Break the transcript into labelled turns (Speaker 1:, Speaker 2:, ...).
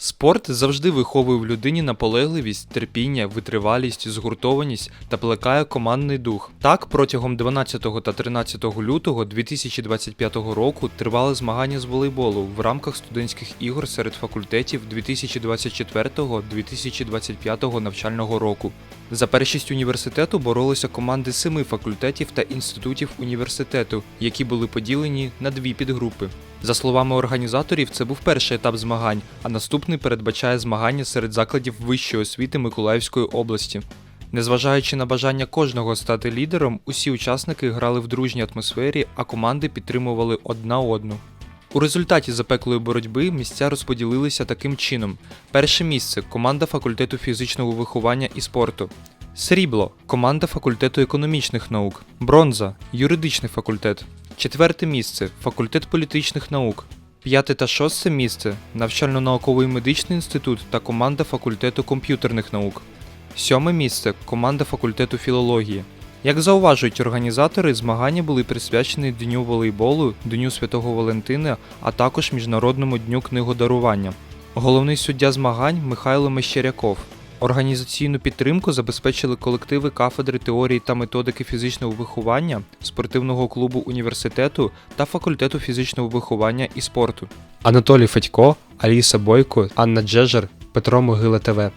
Speaker 1: Спорт завжди виховує в людині наполегливість, терпіння, витривалість, згуртованість та плекає командний дух. Так, протягом 12 та 13 лютого 2025 року тривали змагання з волейболу в рамках студентських ігор серед факультетів 2024-2025 навчального року. За першість університету боролися команди семи факультетів та інститутів університету, які були поділені на дві підгрупи. За словами організаторів, це був перший етап змагань, а наступний передбачає змагання серед закладів вищої освіти Миколаївської області. Незважаючи на бажання кожного стати лідером, усі учасники грали в дружній атмосфері, а команди підтримували одна одну. У результаті запеклої боротьби місця розподілилися таким чином: перше місце команда факультету фізичного виховання і спорту. Срібло команда факультету економічних наук, бронза юридичний факультет. Четверте місце факультет політичних наук. П'яте та шосте місце навчально-науковий медичний інститут та команда факультету комп'ютерних наук. Сьоме місце команда факультету філології. Як зауважують організатори, змагання були присвячені Дню волейболу, Дню Святого Валентина, а також Міжнародному дню книгодарування. Головний суддя змагань Михайло Мещеряков. Організаційну підтримку забезпечили колективи кафедри теорії та методики фізичного виховання, спортивного клубу університету та факультету фізичного виховання і спорту. Анатолій Федько, Аліса Бойко, Анна Джежер, Петро Могила ТВ.